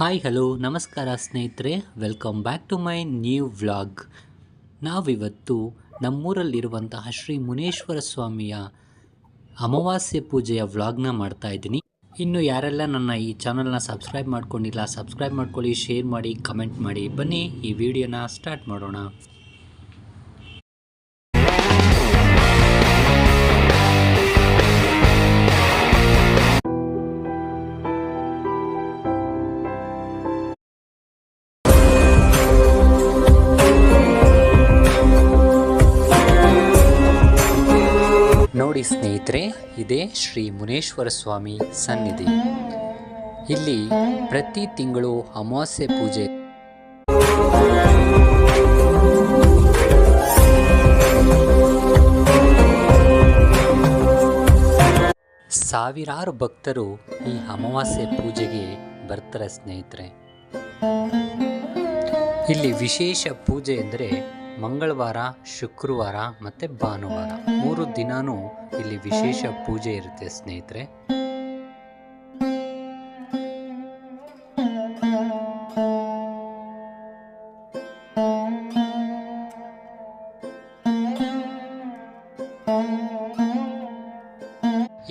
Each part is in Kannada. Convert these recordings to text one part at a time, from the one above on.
ಹಾಯ್ ಹಲೋ ನಮಸ್ಕಾರ ಸ್ನೇಹಿತರೆ. Welcome back to my new vlog ನಾವಿವತ್ತು ನಮ್ಮೂರಲ್ಲಿರುವಂತಹ ಶ್ರೀ ಮುನೇಶ್ವರ ಸ್ವಾಮಿಯ ಅಮಾವಾಸ್ಯೆ ಪೂಜೆಯ ವ್ಲಾಗ್ನ ಮಾಡ್ತಾ ಇದ್ದೀನಿ. ಇನ್ನು ಯಾರೆಲ್ಲ ನನ್ನ ಈ ಚಾನಲ್ನ ಸಬ್ಸ್ಕ್ರೈಬ್ ಮಾಡ್ಕೊಂಡಿಲ್ಲ ಸಬ್ಸ್ಕ್ರೈಬ್ ಮಾಡ್ಕೊಳ್ಳಿ ಶೇರ್ ಮಾಡಿ ಕಮೆಂಟ್ ಮಾಡಿ, ಬನ್ನಿ, ಈ ವಿಡಿಯೋನ ಸ್ಟಾರ್ಟ್ ಮಾಡೋಣ. ನೋಡಿ ಸ್ನೇಹಿತರೆ, ಇದೇ ಶ್ರೀ ಮುನೇಶ್ವರ ಸ್ವಾಮಿ ಸನ್ನಿಧಿ. ಇಲ್ಲಿ ಪ್ರತಿ ತಿಂಗಳು ಅಮಾವಾಸ್ಯೆ ಪೂಜೆ. ಸಾವಿರಾರು ಭಕ್ತರು ಈ ಅಮಾವಾಸ್ಯೆ ಪೂಜೆಗೆ ಬರ್ತಾರೆ ಸ್ನೇಹಿತರೆ. ಇಲ್ಲಿ ವಿಶೇಷ ಪೂಜೆ ಎಂದರೆ ಮಂಗಳವಾರ, ಶುಕ್ರವಾರ ಮತ್ತು ಭಾನುವಾರ. ಮೂರು ದಿನಾನೂ ಇಲ್ಲಿ ವಿಶೇಷ ಪೂಜೆ ಇರುತ್ತೆ ಸ್ನೇಹಿತರೆ.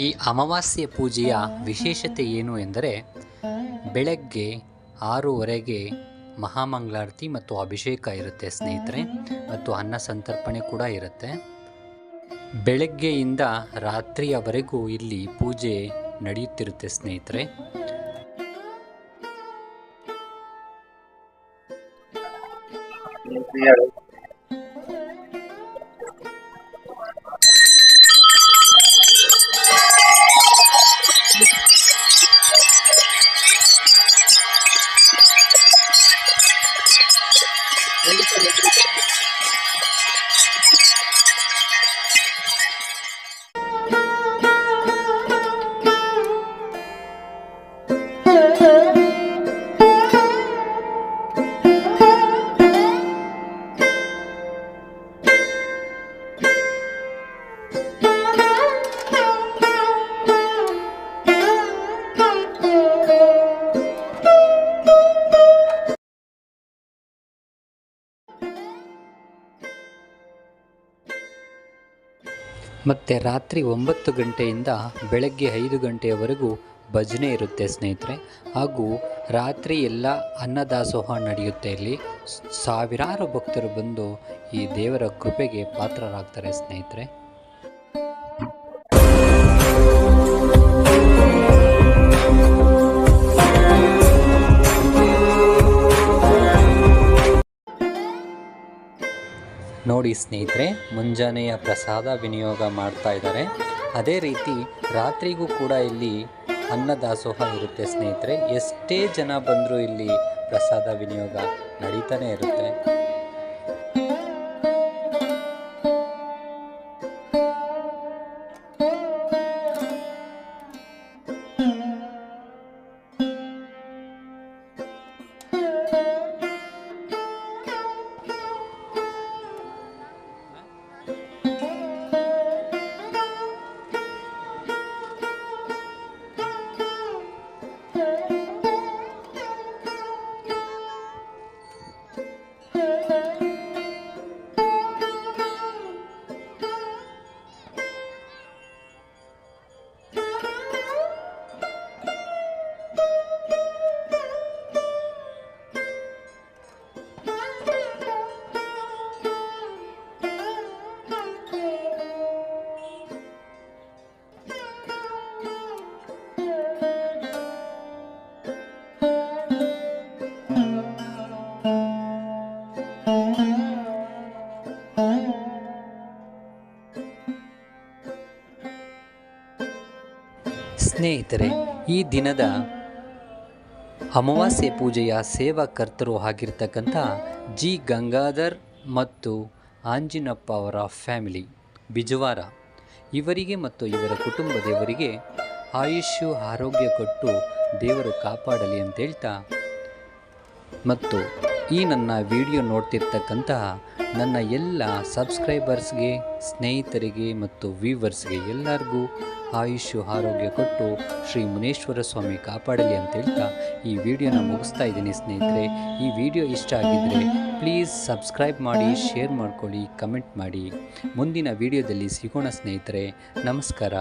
ಈ ಅಮಾವಾಸ್ಯೆ ಪೂಜೆಯ ವಿಶೇಷತೆ ಏನು ಎಂದರೆ, ಬೆಳಗ್ಗೆ ಆರೂವರೆಗೆ ಮಹಾಮಂಗಳಾರತಿ ಮತ್ತು ಅಭಿಷೇಕ ಇರುತ್ತೆ ಸ್ನೇಹಿತರೆ. ಮತ್ತು ಅನ್ನ ಸಂತರ್ಪಣೆ ಕೂಡ ಇರುತ್ತೆ. ಬೆಳಗ್ಗೆಯಿಂದ ರಾತ್ರಿಯವರೆಗೂ ಇಲ್ಲಿ ಪೂಜೆ ನಡೆಯುತ್ತಿರುತ್ತೆ ಸ್ನೇಹಿತರೆ. ಮತ್ತು ರಾತ್ರಿ ಒಂಬತ್ತು ಗಂಟೆಯಿಂದ ಬೆಳಗ್ಗೆ ಐದು ಗಂಟೆಯವರೆಗೂ ಭಜನೆ ಇರುತ್ತೆ ಸ್ನೇಹಿತರೆ. ಹಾಗೂ ರಾತ್ರಿ ಎಲ್ಲ ಅನ್ನದಾಸೋಹ ನಡೆಯುತ್ತೆ ಇಲ್ಲಿ. ಸಾವಿರಾರು ಭಕ್ತರು ಬಂದು ಈ ದೇವರ ಕೃಪೆಗೆ ಪಾತ್ರರಾಗ್ತಾರೆ ಸ್ನೇಹಿತರೆ. ನೋಡಿ ಸ್ನೇಹಿತರೆ, ಮುಂಜಾನೆಯ ಪ್ರಸಾದ ವಿನಿಯೋಗ ಮಾಡ್ತಾ ಇದ್ದಾರೆ. ಅದೇ ರೀತಿ ರಾತ್ರಿಗೂ ಕೂಡ ಇಲ್ಲಿ ಅನ್ನದಾಸೋಹ ಇರುತ್ತೆ ಸ್ನೇಹಿತರೆ. ಎಷ್ಟೇ ಜನ ಬಂದರೂ ಇಲ್ಲಿ ಪ್ರಸಾದ ವಿನಿಯೋಗ ನಡೀತಾನೆ ಇರುತ್ತೆ. ಸ್ನೇಹಿತರೆ, ಈ ದಿನದ ಅಮಾವಾಸ್ಯೆ ಪೂಜೆಯ ಸೇವಾಕರ್ತರು ಆಗಿರ್ತಕ್ಕಂಥ ಜಿ. ಗಂಗಾಧರ್ ಮತ್ತು ಆಂಜಿನಪ್ಪ ಅವರ ಫ್ಯಾಮಿಲಿ, ಬಿಜವಾರ. ಇವರಿಗೆ ಮತ್ತು ಇವರ ಕುಟುಂಬದವರಿಗೆ ಆಯುಷ್ಯ, ಆರೋಗ್ಯ ಕೊಟ್ಟು ದೇವರು ಕಾಪಾಡಲಿ ಅಂತ ಹೇಳ್ತಾ ಮತ್ತು ಈ ನನ್ನ ವಿಡಿಯೋ ನೋಡ್ತಿರ್ತಕ್ಕಂತಹ ನನ್ನ ಎಲ್ಲ ಸಬ್ಸ್ಕ್ರೈಬರ್ಸ್ಗೆ, ಸ್ನೇಹಿತರಿಗೆ ಮತ್ತು ವ್ಯೂವರ್ಸ್ಗೆ ಎಲ್ಲರಿಗೂ ಆಯುಷು ಆರೋಗ್ಯ ಕೊಟ್ಟು ಶ್ರೀ ಮುನೇಶ್ವರ ಸ್ವಾಮಿ ಕಾಪಾಡಲಿ ಅಂತ ಹೇಳ್ತಾ ಈ ವಿಡಿಯೋನ ಮುಗಿಸ್ತಾ ಇದ್ದೀನಿ ಸ್ನೇಹಿತರೆ. ಈ ವಿಡಿಯೋ ಇಷ್ಟ ಆಗಿದ್ದರೆ ಪ್ಲೀಸ್ ಸಬ್ಸ್ಕ್ರೈಬ್ ಮಾಡಿ, ಶೇರ್ ಮಾಡ್ಕೊಳ್ಳಿ, ಕಮೆಂಟ್ ಮಾಡಿ. ಮುಂದಿನ ವಿಡಿಯೋದಲ್ಲಿ ಸಿಗೋಣ ಸ್ನೇಹಿತರೆ. ನಮಸ್ಕಾರ.